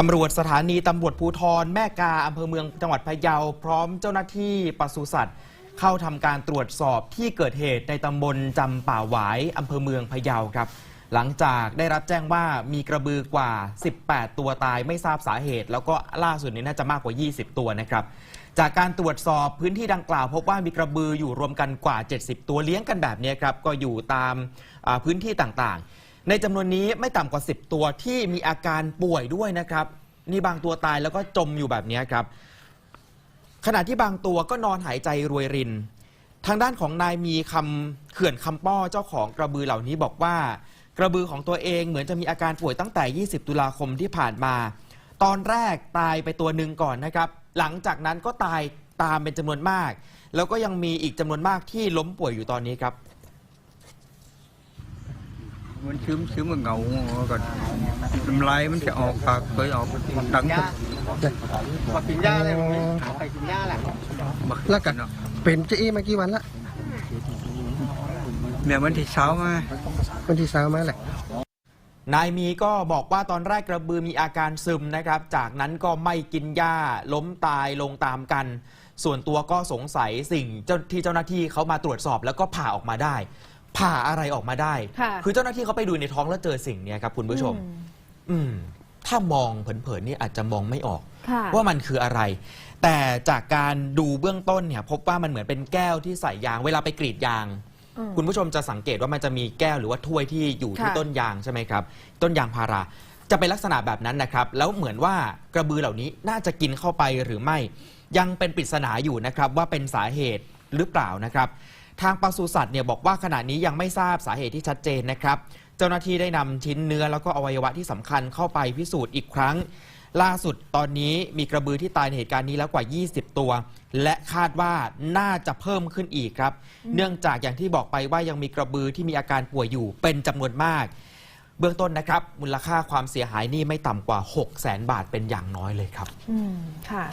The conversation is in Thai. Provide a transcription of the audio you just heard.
ตำรวจสถานีตำรวจภูธรแม่กาอำเภอเมืองจังหวัดพะเยา พร้อมเจ้าหน้าที่ปศุสัตว์ เข้าทำการตรวจสอบที่เกิดเหตุในตำบลจำป่าหวายอำเภอเมืองพะเยาครับ หลังจากได้รับแจ้งว่ามีกระบือกว่า 18 ตัวตายไม่ทราบสาเหตุ แล้วก็ล่าสุดนี้น่าจะมากกว่า 20 ตัวนะครับ จากการตรวจสอบพื้นที่ดังกล่าว พบว่ามีกระบืออยู่รวมกันกว่า 70 ตัวเลี้ยงกันแบบนี้ครับก็อยู่ตามพื้นที่ต่างๆ ในจำนวนนี้ไม่ต่ำกว่า 10 ตัวที่มีอาการป่วยด้วยนะครับ นี่บางตัวตายแล้วก็จมอยู่แบบนี้ครับ ขณะที่บางตัวก็นอนหายใจรวยริน ทางด้านของนายมีคำเขื่อนคำป้อเจ้าของกระบือเหล่านี้บอกว่า กระบือของตัวเองเหมือนจะมีอาการป่วยตั้งแต่ 20 ตุลาคมที่ผ่านมา ตอนแรกตายไปตัวหนึ่งก่อนนะครับ หลังจากนั้นก็ตายตามเป็นจำนวนมาก แล้วก็ยังมีอีกจำนวนมากที่ล้มป่วยอยู่ตอนนี้ครับ มันชื้มชื้มมันเหงาก็น้ำลายมันจะออกปากเคยออกดังหญ้ากินหญ้าเลยมันไม่เอาไปกินหญ้าแหละแล้วกันเนาะเป็นเจะอี้มากี่วันละแม่มันที่เช้ามาวันที่สามาแหละนายมีก็บอกว่าตอนแรกกระบือมีอาการซึมนะครับ จากนั้นก็ไม่กินหญ้าล้มตายลงตามกัน ส่วนตัวก็สงสัยสิ่งที่เจ้าหน้าที่เขามาตรวจสอบแล้วก็ผ่าออกมาได้ ผ่าอะไรออกมาได้ ค่ะอเจ้าหน้าที่เขาไปดูในท้องแล้วเจอสิ่งเนี้ยครับคุณผู้ชม อือืม ถ้ามองเผินๆนี่อาจจะมองไม่ออก ค่ะ ว่ามันคืออะไร แต่จากการดูเบื้องต้นเนี่ย พบว่ามันเหมือนเป็นแก้วที่ใส่ยาง เวลาไปกรีดยาง อืมคุณผู้ชมจะสังเกตว่ามันจะมีแก้วหรือว่าถ้วยที่อยู่ที่ค่ะ ต้นยางใช่ไหมครับ ต้นยางพารา จะเป็นลักษณะแบบนั้นนะครับ แล้วเหมือนว่ากระบือเหล่านี้น่าจะกินเข้าไปหรือไม่ ยังเป็นปริศนาอยู่นะครับว่าเป็นสาเหตุหรือเปล่านะครับ ทางปศุสัตว์เนี่ยบอกว่าขณะนี้ยังไม่ทราบสาเหตุที่ชัดเจนนะครับ เจ้าหน้าที่ได้นำชิ้นเนื้อแล้วก็อวัยวะที่สำคัญเข้าไปพิสูจน์อีกครั้ง ล่าสุดตอนนี้มีกระบือที่ตายในเหตุการณ์นี้แล้วกว่า 20 ตัว และคาดว่าน่าจะเพิ่มขึ้นอีกครับ เนื่องจากอย่างที่บอกไปว่ายังมีกระบือที่มีอาการป่วยอยู่เป็นจำนวนมาก เบื้องต้นนะครับ มูลค่าความเสียหายนี่ไม่ต่ำกว่า 6 0 0 0 0 0 บาทเป็นอย่างน้อยเลยครับ อืม ค่ะ